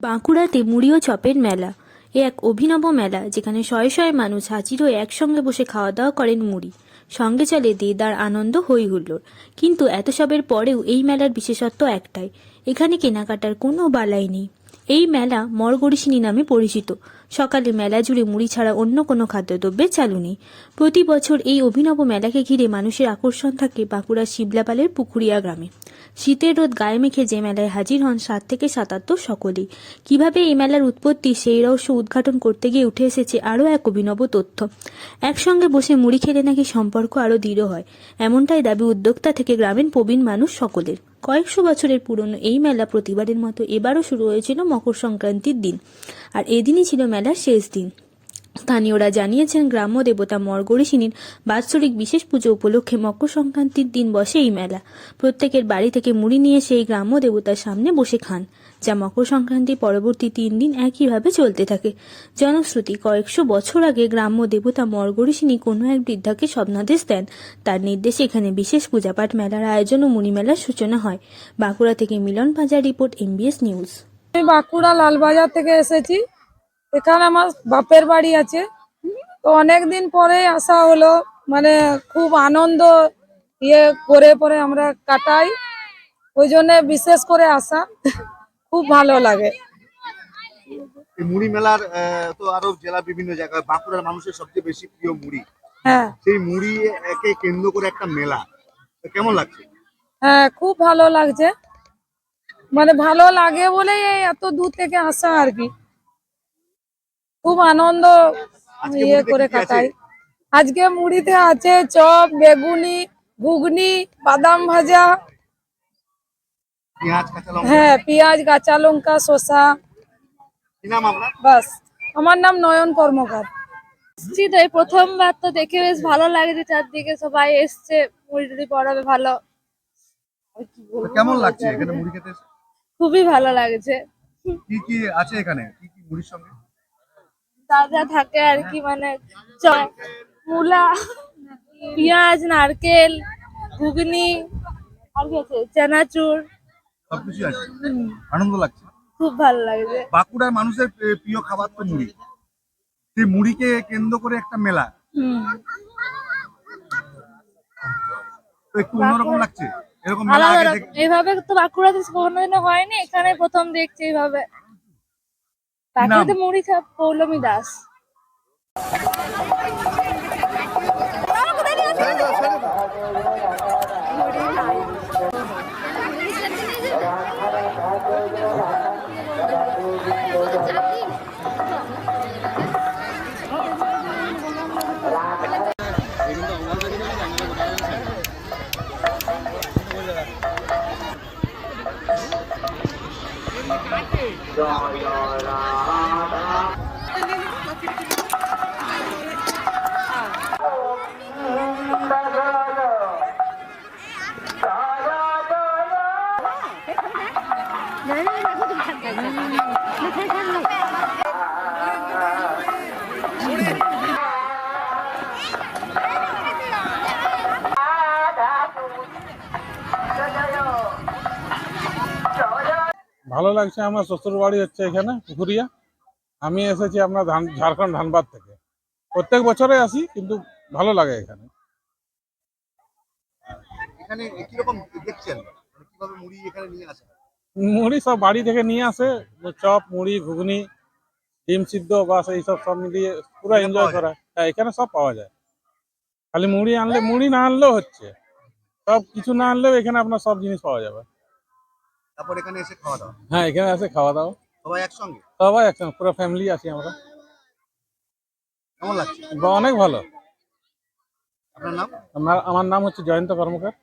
বাঁকুড়াতে মুড়ি ও চপের মেলা। এ এক অভিনব মেলা, যেখানে শয়ে শয়ে মানুষ হাজির হয়ে একসঙ্গে বসে খাওয়া দাওয়া করেন মুড়ি। সঙ্গে চলে দেদার আনন্দ হই হুল্লোড় কিন্তু এত সবের পরেও এই মেলার বিশেষত্ব একটাই, এখানে কেনাকাটার কোনো বালাই নেই। এই মেলা মরগরিসিনী নামে পরিচিত। সকালে মেলা জুড়ে মুড়ি ছাড়া অন্য কোনো খাদ্যদ্রব্যের চালু নেই। প্রতি বছর এই অভিনব মেলাকে ঘিরে মানুষের আকর্ষণ থাকে বাঁকুড়ার শিবলাপালের পুকুরিয়া গ্রামে। শীতের রোদ গায়ে মেখে যে মেলায় হাজির হন সাত থেকে সাতাত্তর সকলেই। কীভাবে এই মেলার উৎপত্তি, সেই রহস্য উদ্ঘাটন করতে গিয়ে উঠে এসেছে আরও এক অভিনব তথ্য। একসঙ্গে বসে মুড়ি খেলে নাকি সম্পর্ক আরও দৃঢ় হয়, এমনটাই দাবি উদ্যোক্তা থেকে গ্রামীণ প্রবীণ মানুষ সকলের। কয়েকশো বছরের পুরনো এই মেলা প্রতিবারের মতো এবারও শুরু হয়েছিল মকর সংক্রান্তির দিন, আর এদিনই ছিল মেলার শেষ দিন। স্থানীয়রা জানিয়েছেন গ্রাম্য দেবতা মর্গরিসিনীর বাৎসরিক বিশেষ পুজো উপলক্ষে মকর সংক্রান্তির দিন বসে এই মেলা। প্রত্যেকের বাড়ি থেকে মুড়ি নিয়ে সেই গ্রাম্য দেবতার সামনে বসে খান, যা মকর সংক্রান্তির পরবর্তী তিন দিন একইভাবে চলতে থাকে। জনশ্রুতি, কয়েকশো বছর আগে গ্রাম্য দেবতা মর্গরিসিনী কোনো এক বৃদ্ধাকে স্বপ্নাদেশ দেন। তার নির্দেশে এখানে বিশেষ পূজাপাঠ মেলার আয়োজন ও মুড়ি মেলার সূচনা হয়। বাঁকুড়া থেকে Milan Paja report, MBS news. আমি বাঁকুড়া লালবাজার থেকে এসেছি। এখানে আমার বাপের বাড়ি আছে। তো অনেক দিন পরে আসা হলো মানে খুব আনন্দ ইয়ে করে পরে আমরা কাটাই। ওই জন্য বিশেষ করে আসা খুব ভালো লাগে। মুড়ি মেলার তো আরও জেলা বিভিন্ন জায়গায় বাঁকুড়ার মানুষের সবচেয়ে বেশি প্রিয় মুড়ি। হ্যাঁ। সেই মুড়ি একে কেন্দ্র করে একটা মেলা। তো কেমন লাগছে? হ্যাঁ খুব ভালো লাগছে। মানে ভালো লাগে বলেই এত দূর থেকে আসা আর কি। খুব আনন্দ ইয়ে করে? কাটাই। আজকে মুড়িতে আছে চপ বেগুনি ঘুগনি বাদাম ভাজা। হ্যাঁ পেঁয়াজ কাঁচা লঙ্কা শসা। বাস আমার নাম নয়ন কর্মকার। এসছি তো এই প্রথমবার তো দেখে বেশ ভালো লাগছে চারদিকে সবাই এসছে মুড়ি টুড়ি পড়াবে ভালো। কেমন লাগছে এখানে মুড়ি খেতে? খুবই ভালো লাগছে। কি কি আছে এখানে? কি কি মুড়ির সঙ্গে? যা থাকে আর কি মানে মূলা পেঁয়াজ নারকেল ঘুগনি আর কি আছে চানাচুর। সবকিছু আছে। আনন্দ লাগছে। খুব ভালো লাগছে বাঁকুড়ার মানুষের প্রিয় খাবার তো মুড়ি। সেই মুড়িকে কেন্দ্র করে একটা মেলা। হুম। একটু অন্যরকম লাগছে। এরকম এইভাবে তো বাঁকুড়াতে কোনোদিনও হয়নি এখানে প্রথম দেখছি এইভাবে। তাকে তো মুড়ি খাপ পৌলমী দাস। Yeah. ভালো লাগছে আমার শ্বশুর বাড়ি হচ্ছে এখানে পুকুরিয়া। আমি এসেছি আপনার ধান ঝাড়খণ্ড ধানবাদ থেকে। প্রত্যেক বছরে আসি কিন্তু ভালো লাগে এখানে। এখানে কীরকম দেখছেন? মানে কীভাবে মুড়ি এখানে নিয়ে আসে? মুড়ি সব বাড়ি থেকে নিয়ে আসে চপ মুড়ি ঘুগনি ডিম সিদ্ধ বাস এইসব সব মিলিয়ে পুরো এনজয় করা। হ্যাঁ এখানে সব পাওয়া যায়। খালি মুড়ি আনলে মুড়ি না আনলেও হচ্ছে। সব কিছু না আনলেও এখানে আপনার সব জিনিস পাওয়া যাবে। তারপর এখানে এসে খাওয়া দাওয়া হ্যাঁ এখানে এসে খাওয়া দাওয়া সবাই একসঙ্গে? সবাই একসঙ্গে পুরো ফ্যামিলি আছি আমরা। কেমন লাগছে? অনেক ভালো। আপনার নাম? আমার আমার নাম হচ্ছে জয়ন্ত কর্মকার।